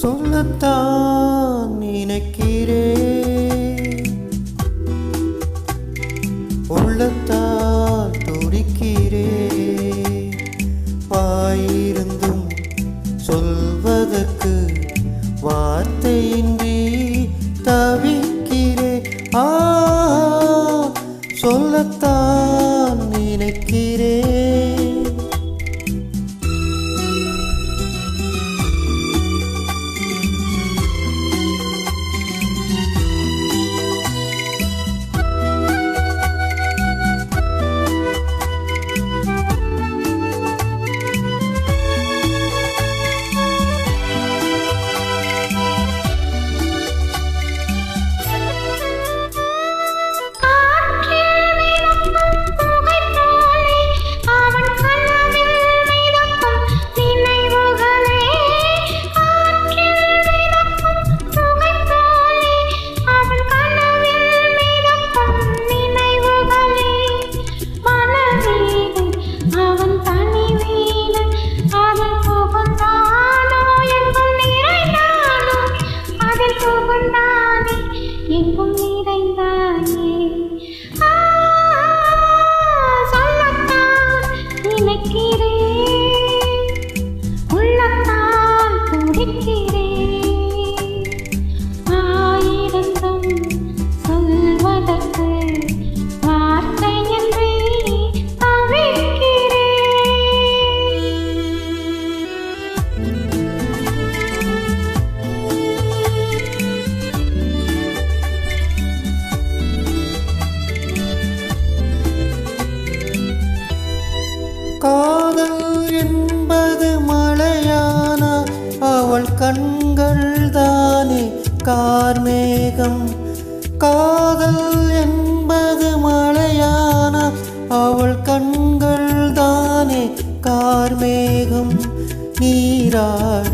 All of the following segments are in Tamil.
சொல்லத்தான் நினைக்கிறேன். உள்ளத்தால் துடிக்கிறேன். வாயிருந்தும் சொல்வதற்கு வார்த்தையின்றி தவிக்கிறேன். ஆ அதில் எங்கும் நிறைந்தானே. சொல்லத்தான் நினைக்கிறேன். அவள் கண்கள் தானே கார்மேகம். காதல் என்பது மழையான அவள் கண்கள் தானே கார்மேகம். நீராட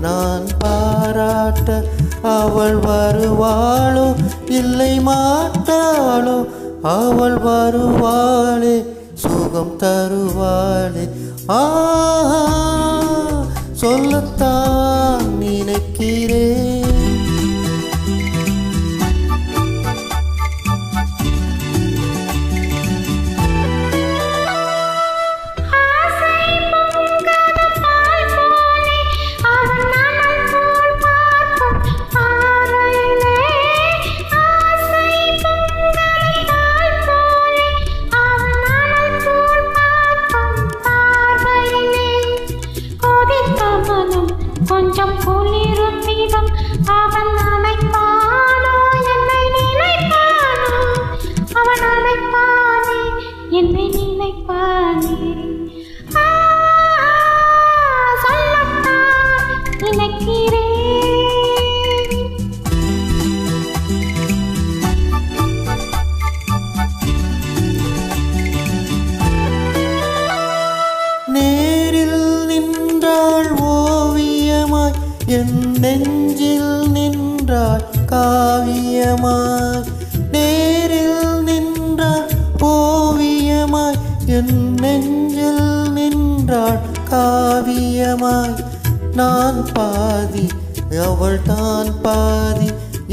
நான் பாராட்ட அவள் வருவாளோ இல்லை மாட்டாளோ அவள் வருவாளே சுகம் தருவாளே. ஆஹா சொல்லத்தான். கொஞ்சம் குளிரும் விதம் அவன் நினைப்பானோ என்னை நினைப்பானோ? அவன் நினைப்பானே என்னை நினைப்பானே? என் நெஞ்சில் நின்றாய் காவியமாய் நேரில் நின்றாய் ஓவியமாய் என் நெஞ்சில் நின்றாள் காவியமாய். நான் பாதி அவள் தான் பாதி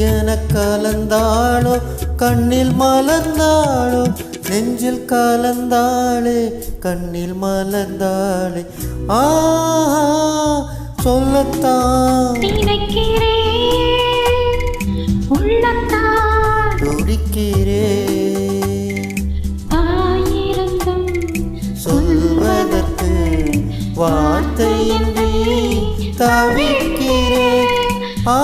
என கலந்தாளோ கண்ணில் மலர்ந்தாளோ நெஞ்சில் கலந்தாளே கண்ணில் மலர்ந்தாளே. ஆ சொல்லத்தான். ஆயிரந்தும் சொல்வதற்கு வார்த்தையின்றி தவிக்கிறேன் ஆ